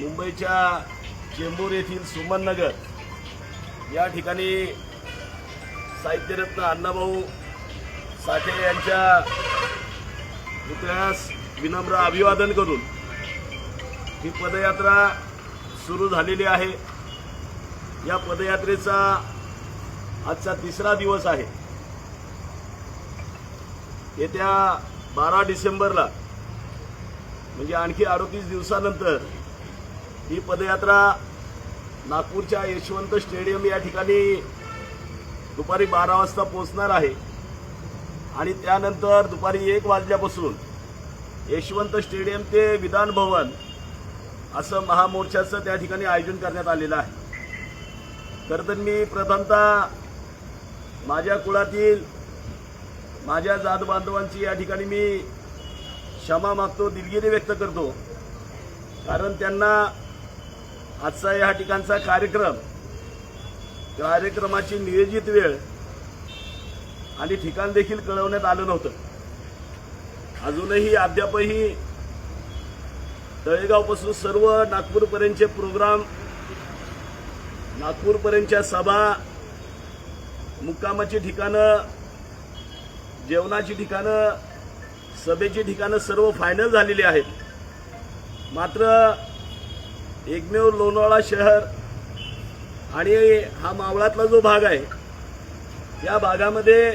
मुंबईच्या चेंबूर येथील सुमन नगर या ठिकाणी साहित्यरत्न अण्णाभाऊ साठे यांच्या पुतळ्यास विनम्र अभिवादन करून ही पदयात्रा सुरू झालेली आहे. या पदयात्रेचा आजचा तिसरा दिवस आहे. येत्या बारा डिसेंबरला म्हणजे आणखी अडतीस दिवसानंतर ही पदयात्रा नागपूरच्या यशवंत स्टेडियम या ठिकाणी दुपारी बारा वाजता पोहोचणार आहे. आणि त्यानंतर दुपारी एक वाजल्यापासून यशवंत स्टेडियम ते विधान भवन असं महामोर्चाचं त्या ठिकाणी आयोजन करण्यात आलेलं आहे. खरं तर मी प्रथमतः माझ्या कुळातील माझ्या जात बांधवांची या ठिकाणी मी क्षमा मागतो दिलगिरी व्यक्त करतो. कारण त्यांना आजचा या ठिकाणचा कार्यक्रम कार्यक्रमाची नियोजित वेळ आणि ठिकाण देखील कळवण्यात आलं नव्हतं. अजूनही अद्यापही तळेगावपासून सर्व नागपूरपर्यंतचे प्रोग्राम नागपूरपर्यंतच्या सभा मुक्कामाची ठिकाणं जेवणाची ठिकाणं सभेची ठिकाणं सर्व फायनल झालेली आहेत. मात्र एकमेव लोणावळा शहर आणि हा मावळातला जो भाग आहे या भागामध्ये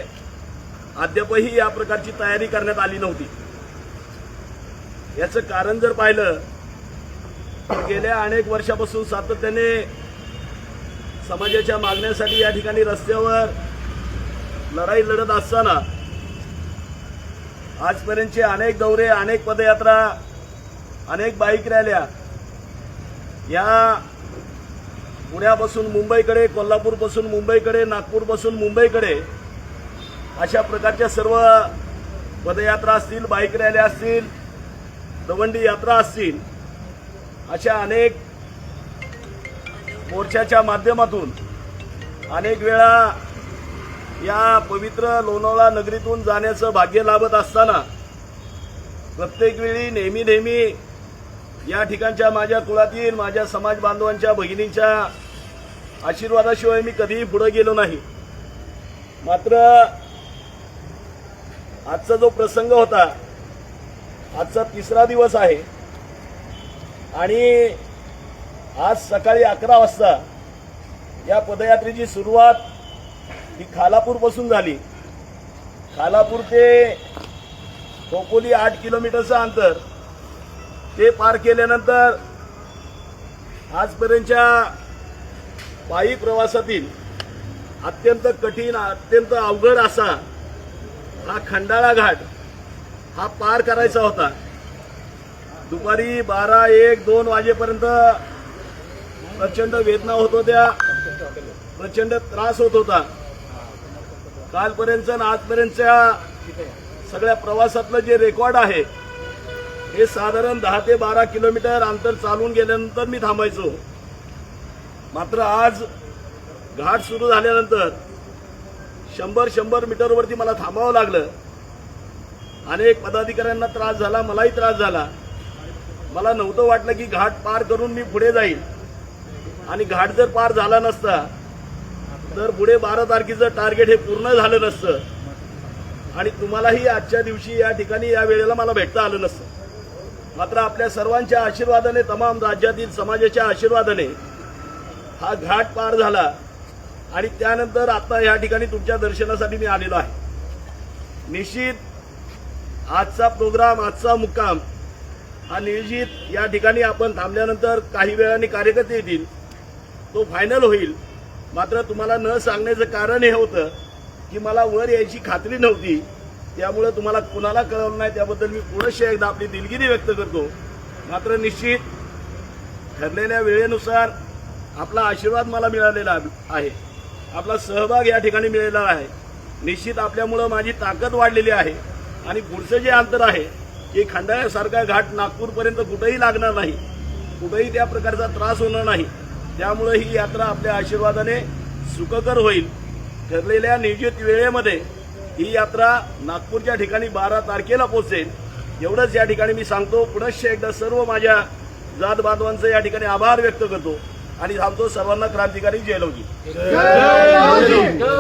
अद्यापही या प्रकारची तयारी करण्यात आली नव्हती. याचं कारण जर पाहिलं तर गेल्या अनेक वर्षापासून सातत्याने समाजाच्या मागण्यासाठी या ठिकाणी रस्त्यावर लढाई लढत असताना आजपर्यंतचे अनेक दौरे अनेक पदयात्रा अनेक बाईक रॅल्या या पुण्यापासून मुंबईकडे कोल्हापूरपासून मुंबईकडे नागपूरपासून मुंबईकडे अशा प्रकारच्या सर्व पदयात्रा असतील बाईक रॅल्या असतील दवंडी यात्रा असतील अशा अनेक मोर्चाच्या माध्यमातून अनेक वेळा या पवित्र लोणावळा नगरीतून जाण्याचं भाग्य लाभत असताना प्रत्येक वेळी नेहमी नेहमी या ठिकाणच्या माझ्या कुळातील माझ्या समाज बांधवांच्या भगिनींच्या आशीर्वादाशिवाय मी कधीही पुढे गेलो नाही. मात्र आजचा जो प्रसंग होता आजचा तिसरा दिवस आहे. आणि आज सकाळी अकरा वाजता या पदयात्रेची सुरुवात ही खालापूरपासून झाली. खालापूर ते खोपोली आठ किलोमीटरचं अंतर. ते पार केल्यानंतर आजपर्यंतच्या पायी प्रवासातील अत्यंत कठीण अत्यंत अवघड असा हा खंडाळा घाट हा पार करायचा होता. दुपारी बारा एक दोन वाजेपर्यंत प्रचंड वेदना होत होत्या. प्रचंड त्रास होत होता. कालपर्यंत आणि आजपर्यंतच्या सगळ्या प्रवासातलं जे रेकॉर्ड आहे हे साधारण दहा ते बारा किलोमीटर अंतर चालून गेल्यानंतर मी थांबायचो. मात्र आज घाट सुरू झाल्यानंतर शंभर शंभर मीटरवरती मला थांबावं लागलं. अनेक पदाधिकाऱ्यांना त्रास झाला मलाही त्रास झाला. मला नव्हतं वाटलं की घाट पार करून मी पुढे जाईल. आणि घाट जर पार झाला नसता तर पुढे बारा तारखेचं टार्गेट हे पूर्ण झालं नसतं. आणि तुम्हालाही आजच्या दिवशी या ठिकाणी या वेळेला मला भेटता आलं नसतं. मात्र आपल्या सर्वांच्या आशीर्वादाने तमाम राज्यातील समाजाच्या आशीर्वादाने हा घाट पार झाला आणि त्यानंतर आता या ठिकाणी तुमच्या दर्शनासाठी मी आलेलो आहे. निश्चित आजचा प्रोग्राम आजचा मुक्काम हा नियोजित या ठिकाणी आपण थांबल्यानंतर काही वेळाने कार्यकर्ते येतील. तो फायनल होईल. मात्र तुम्हाला न सांगण्याचं कारण हे होतं की मला वर यायची खात्री नव्हती. त्यामुळे तुम्हाला कुणाला कळवलं नाही त्याबद्दल मी पुढेशी एकदा आपली दिलगिरी व्यक्त करतो. मात्र निश्चित ठरलेल्या वेळेनुसार आपला आशीर्वाद मला मिळालेला आहे. आपला सहभाग या ठिकाणी मिळालेला आहे. निश्चित आपल्यामुळं माझी ताकद वाढलेली आहे. आणि पुढचं जे अंतर आहे की खंडाळ्यासारखा घाट नागपूरपर्यंत कुठेही लागणार नाही. कुठेही त्या प्रकारचा त्रास होणार नाही. त्यामुळे ही यात्रा आपल्या आशीर्वादाने सुखकर होईल. ठरलेल्या नियोजित वेळेमध्ये ही यात्रा नागपूरच्या ठिकाणी बारा तारखेला पोहोचेल. एवढंच या ठिकाणी मी सांगतो पुनश्च एकदा सर्व माझ्या जात बांधवांचं या ठिकाणी आभार व्यक्त करतो आणि थांबतो सर्वांना क्रांतिकारी जयलवजी जय.